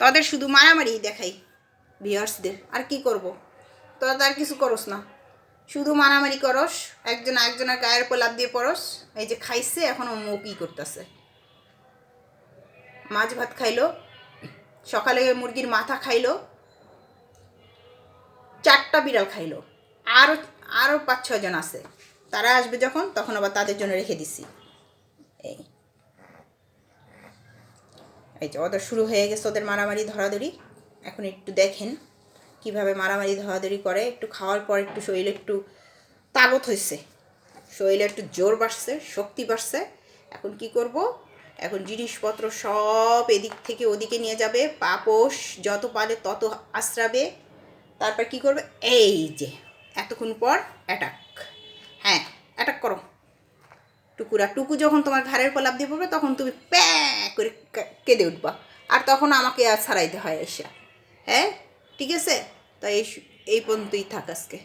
তাদের শুধু মারামারি দেখাই ভিউয়ার্সদের আর কি করব? তোরা তো আর কিছু করস না। শুধু মারামারি করস, একজন একজনের গায়ের লাভ দিয়ে পড়স, এই যে খাইছে এখনও মুখই করতেছে? মাছ ভাত খাইলো, সকালে মুরগির মাথা খাইলো, চারটা বিড়াল খাইলো। আরও আরও পাঁচ ছজন আছে। তারা আসবে যখন, তখন আবার তাদের জন্য রেখে দিছি। এই। এই যে ওদের শুরু হয়ে গেছে ওদের মারামারি ধরাধরি। এখন একটু দেখেন কীভাবে মারামারি ধরাধরি করে। একটু খাওয়ার পর একটু শরীরে একটু তাগত হয়েছে। শরীরে একটু জোর বাড়ছে, শক্তি বাড়ছে। এখন কি করব? এখন জিনিসপত্র সব এদিক থেকে ওদিকে নিয়ে যাবে। পাপোশ যত পারে তত আশ্রাবে। তারপর কি করবে? এই যে, এতক্ষণ পর অ্যাটাক টুকুরা টুকু যখন তোমার ঘাড়ের পর দিয়ে পড়বে, তখন তুমি প্যা করে কেঁদে উঠবা। আর তখন আমাকে আর ছাড়াইতে হয় এসে। হ্যাঁ? ঠিক আছে? তাই এই এই পর্যন্তই থাক আজকে।